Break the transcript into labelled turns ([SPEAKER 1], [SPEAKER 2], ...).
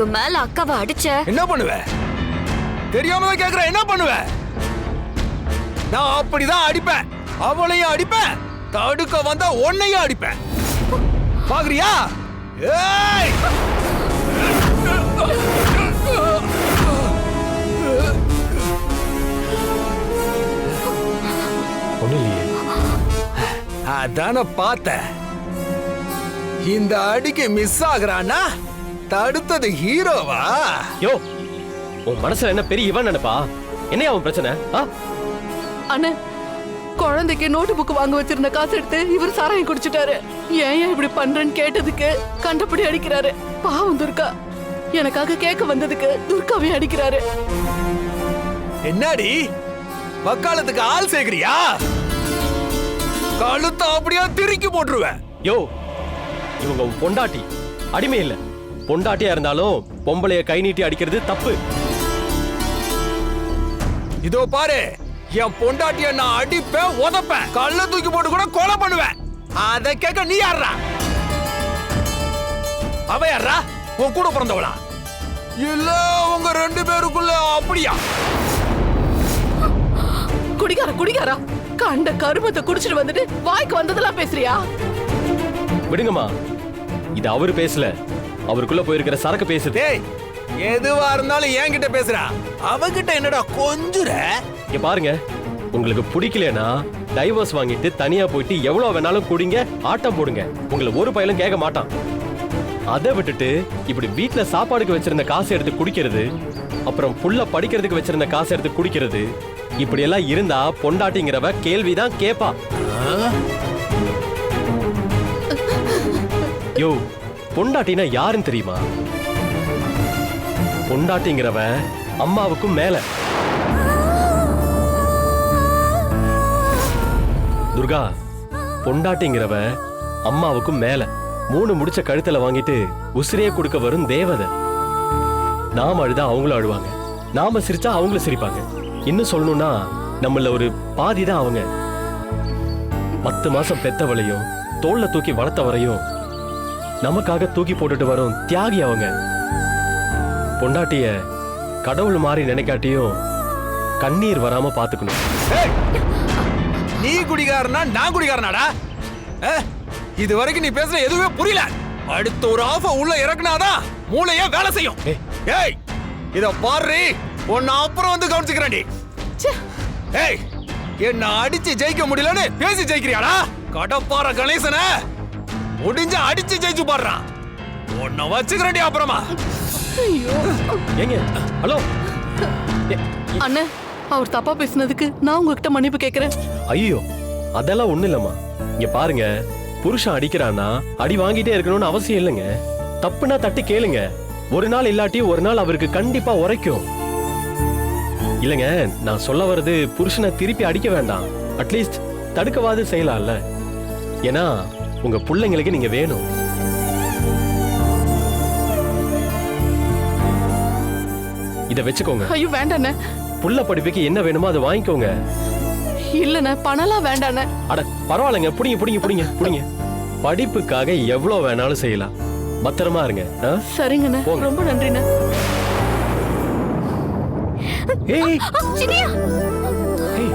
[SPEAKER 1] இதுக்கு மேல அக்காவை அடிச்ச?
[SPEAKER 2] என்ன பண்ணுவ? தெரியாம தான் கேக்குற என்ன பண்ணுவ? நான் அப்படிதான் அடிப்பேன். அவளையும் அடிப்பேன். தடுக்க வந்தா உன்னையும் அடிப்பேன். பாக்குறியா? ஏய்! அதான பார்த்தேன். இந்த அடிக்கு மிஸ் ஆகுறானா தடுத்தது ஹீரோவா?
[SPEAKER 3] யோ உன் மனசுல என்ன பெரிய இவன் நினைப்பா? என்ன அவன் பிரச்சனை? ஆ?
[SPEAKER 4] அண்ணே குழந்தைக்கு நோட்டு புக் வாங்க வச்சிருந்த காசு எடுத்து இவர் சாராயம் குடிச்சிட்டாரு. ஏன் ஏன் இப்படி பண்றேன்னு கேட்டதுக்கு கண்டபடி அடிக்கிறாரு. பாவம் துர்கா. எனக்காக கேட்க வந்ததுக்கு துர்காவையும் அடிக்கிறாரு.
[SPEAKER 2] என்னடி? வக்காலத்துக்கு ஆள் சேர்க்கிறியா? கழுத்தை அப்படியே திருக்கி போட்டுருவேன்
[SPEAKER 3] யோ இவங்க உன் பொண்டாட்டி. அடிமை இல்ல. பொண்டாட்டியா இருந்தாலும் பொம்பளைய கை நீட்டி அடிக்கிறது தப்பு.
[SPEAKER 2] இதோ பாரு என் பொண்டாட்டிய நான் அடிப்பேன் உதப்பேன். கல்ல தூக்கி போட்டு கூட கொலை பண்ணுவேன். அத கேட்க நீ யாரா அவ யாரா உன் கூட பிறந்தவளா? இல்ல உங்க ரெண்டு பேருக்குள்ள அப்படியா?
[SPEAKER 4] குடிகார குடிகாரா கண்ட கருமத்தை குடிச்சிட்டு வந்துட்டு வாய்க்கு வந்ததெல்லாம் பேசுறியா?
[SPEAKER 3] விடுங்கம்மா. இது அவரு பேசல. அவருக்குள்ள போயிருக்கிற சரக்கு பேசுது.
[SPEAKER 2] டேய் எதுவா இருந்தாலும் என்கிட்ட பேசுறா அவகிட்ட என்னடா கொஞ்சுற?
[SPEAKER 3] இங்க பாருங்க. உங்களுக்கு பிடிக்கலனா டைவர்ஸ் வாங்கிட்டு தனியா போயிட்டு எவ்வளவு வேணாலும் குடிங்க ஆட்டம் போடுங்க. உங்களை ஒரு பயலும் கேட்க மாட்டான். அதை விட்டுட்டு இப்படி வீட்ல சாப்பாடுக்கு வச்சிருந்த காசு எடுத்து குடிக்கிறது அப்புறம் புள்ள படிக்கிறதுக்கு வச்சிருந்த காசு எடுத்து குடிக்கிறது இப்படி எல்லாம் இருந்தா பொண்டாட்டிங்கிறவ கேள்விதான் கேப்பா. யோ பொண்டாட்டினா யாருன்னு தெரியுமா? பொண்டாட்டிங்கிறவ அம்மாவுக்கும் மேல. துர்கா பொண்டாட்டிங்கிறவ அம்மாவுக்கும் மேல. மூணு முடிச்ச கழுத்துல வாங்கிட்டு உசிரியே கொடுக்க வரும் தேவதை. நாம அழுதா அவங்களும் அழுவாங்க. நாம சிரிச்சா அவங்களும் சிரிப்பாங்க. இன்னும் சொல்லணும்னா நம்மள ஒரு பாதி தான் அவங்க. பத்து மாசம் பெத்தவளையும் தோல்ல தூக்கி வளர்த்தவரையும் நமக்காக தூக்கி போட்டுட்டு வரும் தியாகி அவங்க. பொண்டாட்டிய கடவுள் மாதிரி நினைக்காட்டியும் கண்ணீர் வராம பாத்துக்கணும்.
[SPEAKER 2] ஏய், நீ குடிகாரனா நான் குடிகாரனாடா? இது வரைக்கும் நீ பேசுற எதுவுமே புரியல. அடுத்த ஒரு ஆஃப உள்ள இறக்குனாதான் மூளையே வேலை செய்யும்.
[SPEAKER 3] ஏய்.
[SPEAKER 2] ஏய் இத பாரு. உன்னை அப்புறம் வந்து கவனிச்சுக்கிறேன்டி
[SPEAKER 4] ச்சே,
[SPEAKER 2] ஏய் என்ன அடிச்சு ஜெயிக்க முடியலன்னு பேசி ஜெயிக்கிறியாடா? கடப்பார கணேசன. முடிஞ்ச அடிச்சு ஜெயிச்சு பாடுறான் உன்னை வச்சுக்கிறேன்டி அப்புறமா.
[SPEAKER 4] ஐயோ.
[SPEAKER 3] ஏங்க ஹலோ.
[SPEAKER 4] அண்ணே அவர் தப்பா பேசுனதுக்கு நான் உங்ககிட்ட மன்னிப்பு கேக்குறேன்.
[SPEAKER 3] ஐயோ அதெல்லாம் ஒண்ணு இல்லம்மா. இங்க பாருங்க புருஷன் அடிக்கிறான்னா அடி வாங்கிட்டே இருக்கணும்னு அவசியம் இல்லைங்க. தப்புனா தட்டி கேளுங்க. ஒரு நாள் இல்லாட்டி ஒரு நாள் அவருக்கு கண்டிப்பா உரைக்கும். இல்லைங்க நான் சொல்ல வர்றது புருஷனை திருப்பி அடிக்க வேண்டாம். அட்லீஸ்ட் தடுக்கவாது செய்யலாம்ல. ஏன்னா உங்க பிள்ளைங்களுக்கு நீங்க வேணும். இத வச்சுக்கோங்க.
[SPEAKER 4] ஐயோ வேண்டாண்ணே.
[SPEAKER 3] புள்ள படிப்புக்கு என்ன வேணுமோ அதை வாங்கிக்கோங்க.
[SPEAKER 4] இல்லண்ணே பணம்லாம் வேண்டாண்ணே.
[SPEAKER 3] அட பரவாயில்லைங்க. புடிங்க புடிங்க புடிங்க புடிங்க. படிப்புக்காக எவ்வளவு வேணாலும் செய்யலாம். பத்திரமா இருங்க?
[SPEAKER 4] சரிங்கண்ணே. ரொம்ப நன்றிண்ணே.
[SPEAKER 3] ஏய். ஏய்.